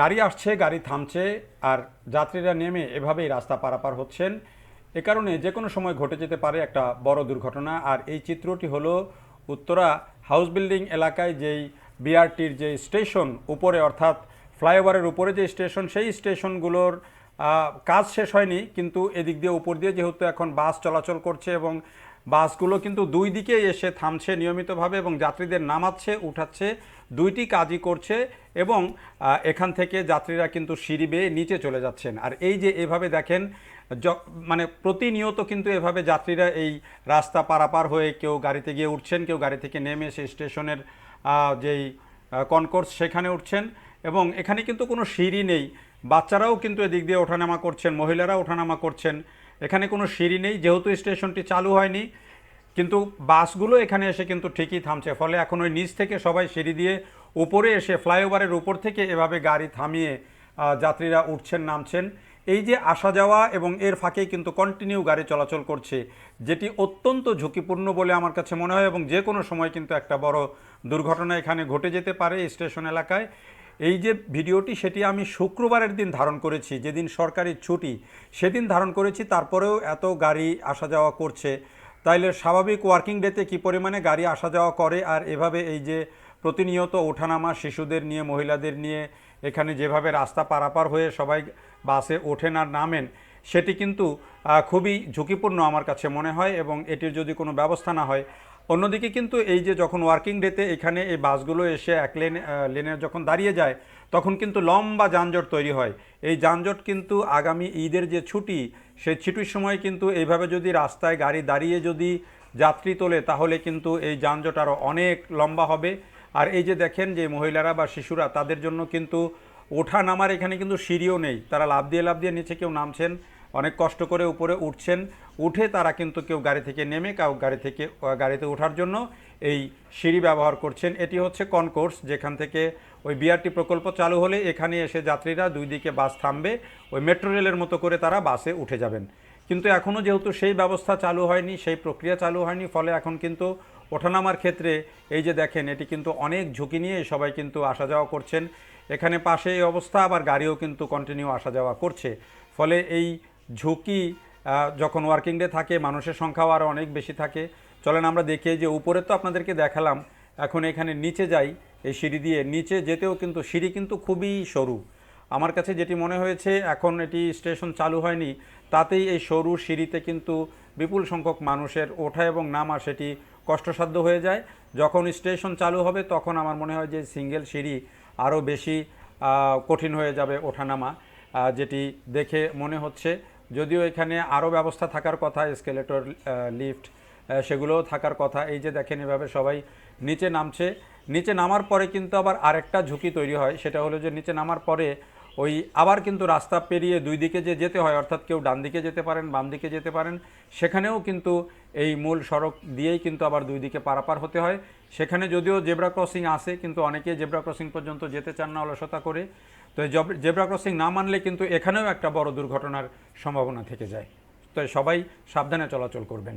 গাড়ি আসছে, গাড়ি থামছে, আর যাত্রীরা নেমে এভাবেই রাস্তা পারাপার হচ্ছেন। এ কারণে যে কোনো সময় ঘটে যেতে পারে একটা বড় দুর্ঘটনা। আর এই চিত্রটি হলো উত্তরা হাউস বিল্ডিং এলাকায় যেই বিআরটির যে স্টেশন উপরে, অর্থাৎ ফ্লাইওভারের উপরে যে স্টেশন, সেই স্টেশনগুলোর কাজ শেষ হয়নি। কিন্তু এদিক দিয়ে উপর দিয়ে যেহেতু এখন বাস চলাচল করছে এবং বাসগুলো কিন্তু দুই দিকে এসে থামছে নিয়মিতভাবে এবং যাত্রীদের নামাচ্ছে, উঠাচ্ছে দুইটি কাজই করছে এবং এখান থেকে যাত্রীরা কিন্তু সিঁড়ি বেয়ে নিচে চলে যাচ্ছেন। আর এই যে এভাবে দেখেন মানে প্রতিনিয়ত কিন্তু এভাবে যাত্রীরা এই রাস্তা পারাপার হয়ে কেউ গাড়িতে গিয়ে উঠছেন, কেউ গাড়ি থেকে নেমে সেই স্টেশনের যেই কনকোর্স সেখানে উঠছেন এবং এখানে কিন্তু কোনো সিঁড়ি নেই। বাচ্চারাও কিন্তু এদিক দিয়ে ওঠানামা করছেন মহিলারা ওঠানামা করছেন। এখানে কোনো সিঁড়ি নেই, যেহেতু স্টেশনটি চালু হয়নি কিন্তু বাসগুলো এখানে এসে কিন্তু ঠিকই থামছে। ফলে এখন ওই নিচ থেকে সবাই সিঁড়ি দিয়ে উপরে এসে ফ্লাইওভারের উপর থেকে এভাবে গাড়ি থামিয়ে যাত্রীরা উঠছেন, নামছেন। এই যে আসা যাওয়া এবং এর ফাঁকেই কিন্তু কন্টিনিউ গাড়ি চলাচল করছে, যেটি অত্যন্ত ঝুঁকিপূর্ণ বলে আমার কাছে মনে হয় এবং যে কোনো সময় কিন্তু একটা বড় দুর্ঘটনা এখানে ঘটে যেতে পারে স্টেশন এলাকায়। এই যে ভিডিওটি সেটি আমি শুক্রবারের দিন ধারণ করেছি, যেদিন সরকারি ছুটি, সেদিন ধারণ করেছি, তারপরেও এত গাড়ি আসা যাওয়া করছে। তাইলে স্বাভাবিক ওয়ার্কিং ডেতে কি পরিমাণে গাড়ি আসা যাওয়া করে? আর এভাবে এই যে প্রতিনিয়ত ওঠানামা শিশুদের নিয়ে, মহিলাদের নিয়ে, এখানে যেভাবে রাস্তা পারাপার হয়ে সবাই বাসে ওঠেন আর নামেন, সেটি কিন্তু খুবই ঝুঁকিপূর্ণ আমার কাছে মনে হয় এবং এটির যদি কোনো ব্যবস্থা না হয় অন্যদিকে কিন্তু এই যে যখন ওয়ার্কিং ডেতে এখানে এই বাসগুলো এসে এক লেন লেনে যখন দাঁড়িয়ে যায়, তখন কিন্তু লম্বা যানজট তৈরি হয়। এই যানজট কিন্তু আগামী ঈদের যে ছুটি সেই ছুটির সময় কিন্তু এইভাবে যদি রাস্তায় গাড়ি দাঁড়িয়ে যদি যাত্রী তোলে, তাহলে কিন্তু এই যানজট আরও অনেক লম্বা হবে। আর এই যে দেখেন যে মহিলারা বা শিশুরা, তাদের জন্য কিন্তু ওঠা নামার এখানে কিন্তু সিঁড়িও নেই। তারা লাভ দিয়ে লাভ দিয়ে নিচে কেউ নামছেন। অনেক কষ্ট করে উপরে উঠছেন, উঠে তারা কিন্তু কেউ গাড়ি থেকে নেমে কেউ গাড়ি থেকে গাড়িতে ওঠার জন্য এই সিঁড়ি ব্যবহার করছেন। এটি হচ্ছে কনকোর্স, যেখান থেকে ওই বিআরটি প্রকল্প চালু হলে এখানে এসে যাত্রীরা দুই দিকে বাস থামবে, ওই মেট্রো রেলের মতো করে তারা বাসে উঠে যাবেন। কিন্তু এখনও যেহেতু সেই ব্যবস্থা চালু হয়নি, সেই প্রক্রিয়া চালু হয়নি, ফলে এখন কিন্তু ওঠানামার ক্ষেত্রে এই যে দেখেন, এটি কিন্তু অনেক ঝুঁকি নিয়ে সবাই কিন্তু আসা যাওয়া করছেন। এখানে পাশে এই অবস্থা, আবার গাড়িও কিন্তু কন্টিনিউ আসা যাওয়া করছে। ফলে এই ঝুঁকি যখন ওয়ার্কিং ডে থাকে, মানুষের সংখ্যাও আরও অনেক বেশি থাকে। চলেন আমরা দেখি যে উপরে তো আপনাদেরকে দেখালাম, এখন এখানে নিচে যাই, এই সিঁড়ি দিয়ে। নিচে যেতেও কিন্তু, সিঁড়ি কিন্তু খুবই সরু। আমার কাছে যেটি মনে হয়েছে, এখন এটি স্টেশন চালু হয়নি, তাতেই এই সরু সিঁড়িতে কিন্তু বিপুল সংখ্যক মানুষের ওঠা এবং নামা সেটি কষ্টসাধ্য হয়ে যায়। যখন স্টেশন চালু হবে, তখন আমার মনে হয় যে সিঙ্গেল সিঁড়ি আরও বেশি কঠিন হয়ে যাবে ওঠানামা যেটি দেখে মনে হচ্ছে। যদিও এখানে আরও ব্যবস্থা থাকার কথা এসকেলেটর লিফট সেগুলোও থাকার কথা। এই যে দেখেন এভাবে সবাই নিচে নামছে। নিচে নামার পরে কিন্তু আবার আরেকটা ঝুঁকি তৈরি হয়। সেটা হলো যে নিচে নামার পরে ওই আবার কিন্তু রাস্তা পেরিয়ে দুই দিকে যে যেতে হয়, অর্থাৎ কেউ ডান দিকে যেতে পারেন, বাম দিকে যেতে পারেন, সেখানেও কিন্তু এই মূল সড়ক দিয়েই কিন্তু আবার দুই দিকে পারাপার হতে হয়। সেখানে যদিও জেব্রা ক্রসিং আসে কিন্তু অনেকে জেব্রা ক্রসিং পর্যন্ত যেতে চান না অলসতা করে। তো জেব্রা ক্রসিং না মানলে কিন্তু এখানেও একটা বড় দুর্ঘটনার সম্ভাবনা থেকে যায়। তো সবাই সাবধানে চলাচল করবেন।